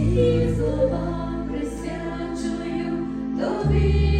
Ці слова присвячую тобі.